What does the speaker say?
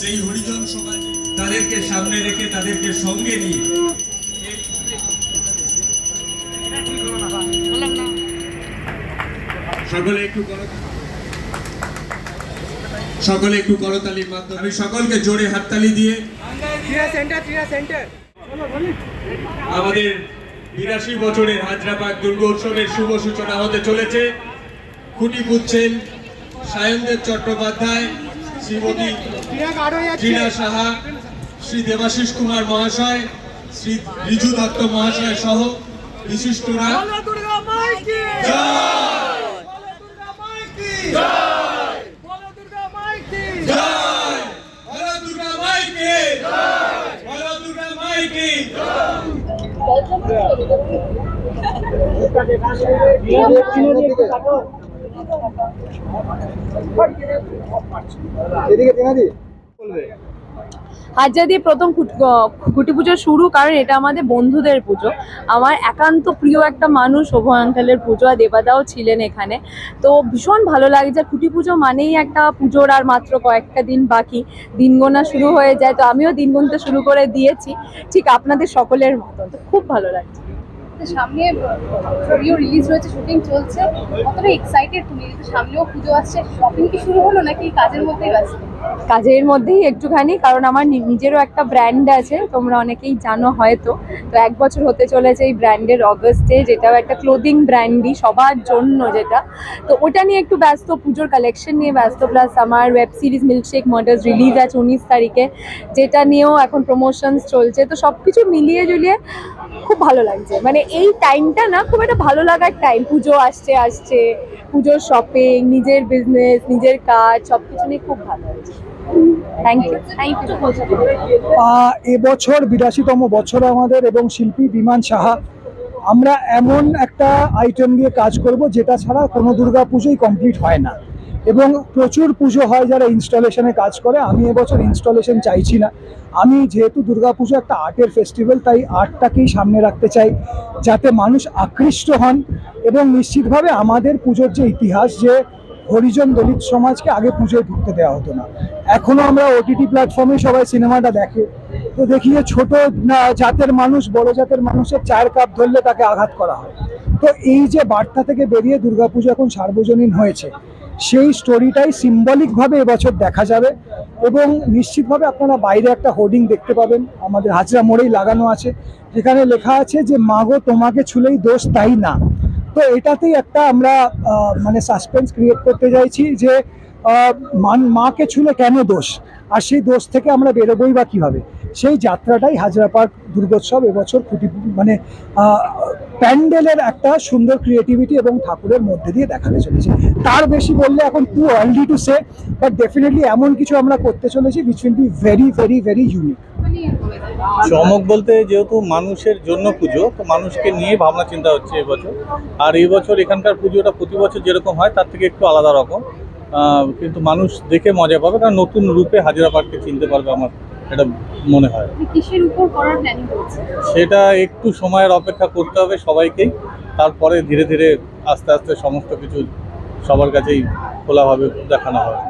সেই হরিজন সমাজ তাদেরকে সামনে রেখে তাদেরকে সঙ্গে নিয়ে। সকলে একটু সকলে একটু করতালির মাধ্যমে। আমি সকলকে জোরে হাততালি দিয়ে আমাদের বিরাশি বছরের হাজরাবাদ দুর্গোৎসবের শুভ সূচনা হতে চলেছে। খুঁটি পুচ্ছেন সায়নদেব চট্টোপাধ্যায়। শ্রীমতী টিনা সাহা শ্রী দেবাশিস কুমার মহাশয় শ্রী রিজু দত্ত মহাশয় সহ বিশিষ্টরা দুর্গা মাইকি এদিকে দিয়ে প্রথম খুট- পুজো শুরু, কারণ এটা আমাদের বন্ধুদের পুজো। আমার একান্ত প্রিয় একটা মানুষ আঙ্কেলের পুজো, আর দেবাদাও ছিলেন এখানে। তো ভীষণ ভালো লাগে যে খুঁটি পুজো মানেই একটা পুজোর আর মাত্র কয়েকটা দিন বাকি। দিন গোনা শুরু হয়ে যায়, তো আমিও দিন গুনতে শুরু করে দিয়েছি। ঠিক আপনাদের সকলের মতন। তো খুব ভালো লাগছে। তো সামনে ছবিও রিলিজ হয়েছে শুটিং চলছে। কতটা এক্সাইটেড তুমি? সামনেও পুজো আসছে। শপিং কি শুরু হলো নাকি কাজের মধ্যেই ব্যস্ত? কাজের মধ্যেই একটুখানি, কারণ আমার নিজেরও একটা ব্র্যান্ড আছে, তোমরা অনেকেই জানো হয়তো। তো এক বছর হতে চলেছে এই ব্র্যান্ডের অগস্টে, যেটাও একটা ক্লোদিং ব্র্যান্ডই সবার জন্য যেটা। তো ওটা নিয়ে একটু ব্যস্ত, পুজোর কালেকশন নিয়ে ব্যস্ত প্লাস আমার web series Milkshake Murders release আছে উনিশ তারিখে, যেটা নিয়েও এখন প্রমোশনস চলছে। তো সব কিছু মিলিয়ে জুলিয়ে খুব ভালো লাগছে। মানে এই টাইমটা না, খুব একটা ভালো লাগার টাইম পুজো আসছে আসছে, পুজোর শপিং নিজের বিজনেস নিজের কাজ সব কিছু নিয়ে খুব ভালো লাগছে। এবছর বিরাশিতম বছর আমাদের এবং শিল্পী বিমান সাহা। আমরা এমন একটা আইটেম দিয়ে কাজ করব যেটা ছাড়া কোনো দুর্গা পুজোই কমপ্লিট হয় না। এবং প্রচুর পুজো হয় যারা ইনস্টলেশনে কাজ করে। আমি এবছর ইনস্টলেশন চাইছি না। আমি যেহেতু দুর্গা পুজো একটা আর্টের ফেস্টিভ্যাল তাই আর্টটাকেই সামনে রাখতে চাই যাতে মানুষ আকৃষ্ট হন এবং নিশ্চিতভাবে আমাদের পুজোর যে ইতিহাস, যে হরিজন দলিত সমাজকে আগে পুজোয় ঢুকতে দেওয়া হতো না। এখনও আমরা ওটিটি প্ল্যাটফর্মে সবাই সিনেমাটা দেখে। তো দেখি যে ছোট জাতের মানুষ, বড় জাতের মানুষের চায়ের কাপ ধরলে তাকে আঘাত করা হয়। তো এই যে বার্তা থেকে বেরিয়ে দুর্গাপুজো এখন সার্বজনীন হয়েছে, সেই স্টোরিটাই সিম্বলিকভাবে এবছর দেখা যাবে এবং নিশ্চিতভাবে আপনারা বাইরে একটা হোর্ডিং দেখতে পাবেন। আমাদের হাজরা মোড়েই লাগানো আছে, যেখানে লেখা আছে যে, মাগো, তোমাকে ছুলেই দোষ তাই না। তো এটাতেই একটা আমরা মানে সাসপেন্স ক্রিয়েট করতে চাইছি যে মান- মাকে ছুলে কেন দোষ? আর সেই দোষ থেকে আমরা বেরোবই বা কীভাবে? সেই যাত্রাটাই হাজরা পার্ক দুর্গোৎসব এবছর খুঁটি মানে প্যান্ডেলের একটা সুন্দর ক্রিয়েটিভিটি এবং ঠাকুরের মধ্যে দিয়ে দেখাতে চলেছে। তার বেশি বললে এখন too early to say but definitely এমন কিছু আমরা করতে চলেছি which will be very very very unique চমক বলতে যেহেতু মানুষের জন্য পুজো তো মানুষকে নিয়ে ভাবনা চিন্তা হচ্ছে এবছর আর এই বছর এখানকার পুজোটা প্রতি বছর যেরকম হয় তার থেকে একটু আলাদা রকম। কিন্তু মানুষ দেখে মজা পাবে কারণ নতুন রূপে হাজিরা পার্ককে চিনতে পারবে আমার এটা মনে হয়। সেটা একটু সময়ের অপেক্ষা করতে হবে সবাইকেই। তারপরে ধীরে ধীরে আস্তে আস্তে সমস্ত কিছু সবার কাছেই খোলাভাবে দেখানো হবে।